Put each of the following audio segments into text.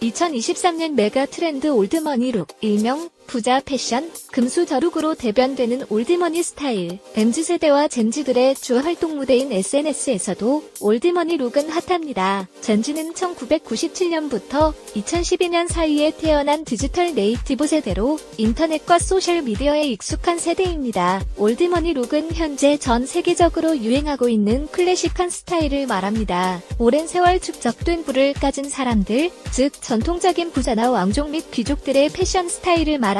2023년 메가 트렌드 올드머니 룩, 일명 부자 패션, 금수 저룩으로 대변되는 올드머니 스타일. MZ세대와 젠지들의 주 활동 무대인 SNS에서도 올드머니 룩은 핫합니다. 젠지는 1997년부터 2012년 사이에 태어난 디지털 네이티브 세대로 인터넷과 소셜미디어에 익숙한 세대입니다. 올드머니 룩은 현재 전 세계적으로 유행하고 있는 클래식한 스타일을 말합니다. 오랜 세월 축적된 부를 가진 사람들, 즉 전통적인 부자나 왕족 및 귀족들의 패션 스타일을 말합니다.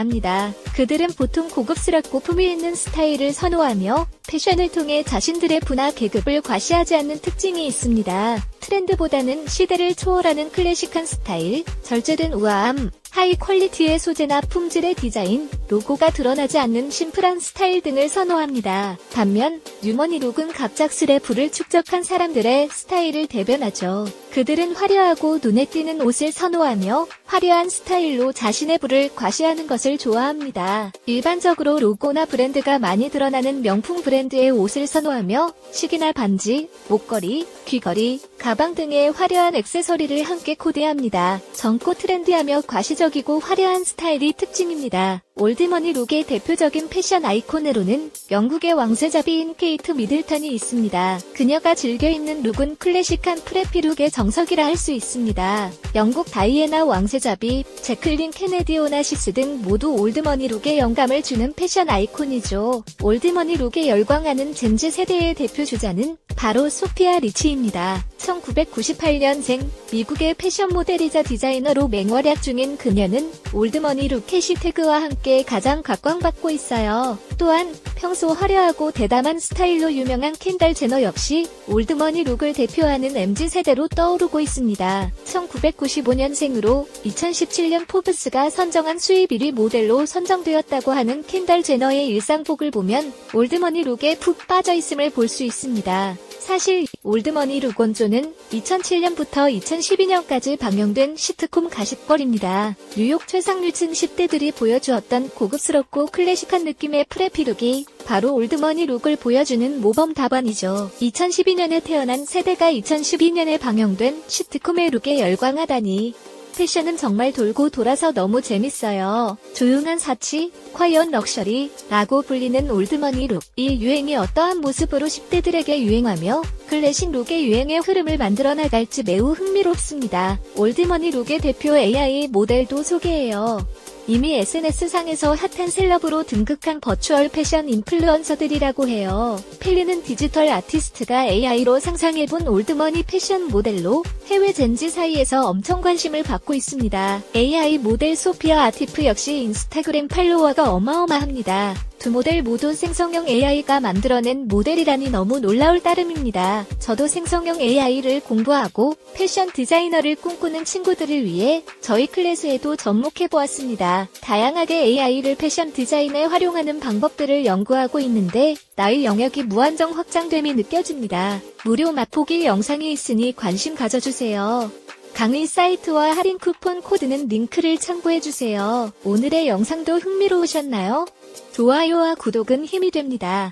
그들은 보통 고급스럽고 품위 있는 스타일을 선호하며 패션을 통해 자신들의 부나 계급을 과시하지 않는 특징이 있습니다. 트렌드보다는 시대를 초월하는 클래식한 스타일, 절제된 우아함, 하이 퀄리티의 소재나 품질의 디자인, 로고가 드러나지 않는 심플한 스타일 등을 선호합니다. 반면 뉴머니 룩은 갑작스레 부를 축적한 사람들의 스타일을 대변하죠. 그들은 화려하고 눈에 띄는 옷을 선호하며 화려한 스타일로 자신의 부를 과시하는 것을 좋아합니다. 일반적으로 로고나 브랜드가 많이 드러나는 명품 브랜드의 옷을 선호하며 시계나 반지, 목걸이, 귀걸이, 가방 등의 화려한 액세서리를 함께 코디합니다. 젊고 트렌디하며 과시적이고 화려한 스타일이 특징입니다. 올드머니 룩의 대표적인 패션 아이콘으로는 영국의 왕세자비인 케이트 미들턴이 있습니다. 그녀가 즐겨 입는 룩은 클래식한 프레피 룩의 정석이라 할 수 있습니다. 영국 다이애나 왕세자비, 제클린 케네디 오나시스 등 모두 올드머니 룩에 영감을 주는 패션 아이콘이죠. 올드머니 룩에 열광하는 젠지 세대의 대표 주자는 바로 소피아 리치입니다. 1998년생 미국의 패션 모델이자 디자이너로 맹활약 중인 그녀는 올드머니 룩 해시태그와 함께 가장 각광받고 있어요. 또한 평소 화려하고 대담한 스타일로 유명한 켄달 제너 역시 올드머니 룩을 대표하는 MZ세대로 떠오르고 있습니다. 1995년생으로 2017년 포브스가 선정한 수입 1위 모델로 선정되었다고 하는 켄달 제너의 일상복을 보면 올드머니 룩에 푹 빠져 있음을 볼 수 있습니다. 사실 올드머니 룩 원조는 2007년부터 2012년까지 방영된 시트콤 가십걸입니다. 뉴욕 최상류층 10대들이 보여주었던 고급스럽고 클래식한 느낌의 프레피 룩이 바로 올드머니 룩을 보여주는 모범 답안이죠. 2012년에 태어난 세대가 2012년에 방영된 시트콤의 룩에 열광하다니 패션은 정말 돌고 돌아서 너무 재밌어요. 조용한 사치, 콰이언 럭셔리라고 불리는 올드머니 룩. 이 유행이 어떠한 모습으로 10대들에게 유행하며 클래식 룩의 유행의 흐름을 만들어 나갈지 매우 흥미롭습니다. 올드머니 룩의 대표 AI 모델도 소개해요. 이미 SNS상에서 핫한 셀럽으로 등극한 버추얼 패션 인플루언서들이라고 해요. 펠리는 디지털 아티스트가 AI로 상상해본 올드머니 패션 모델로 해외 젠지 사이에서 엄청 관심을 받고 있습니다. AI 모델 소피아 아티프 역시 인스타그램 팔로워가 어마어마합니다. 두 모델 모두 생성형 AI가 만들어낸 모델이라니 너무 놀라울 따름입니다. 저도 생성형 AI를 공부하고 패션 디자이너를 꿈꾸는 친구들을 위해 저희 클래스에도 접목해보았습니다. 다양하게 AI를 패션 디자인에 활용하는 방법들을 연구하고 있는데 나의 영역이 무한정 확장됨이 느껴집니다. 무료 맛보기 영상이 있으니 관심 가져주세요. 강의 사이트와 할인 쿠폰 코드는 링크를 참고해주세요. 오늘의 영상도 흥미로우셨나요? 좋아요와 구독은 힘이 됩니다.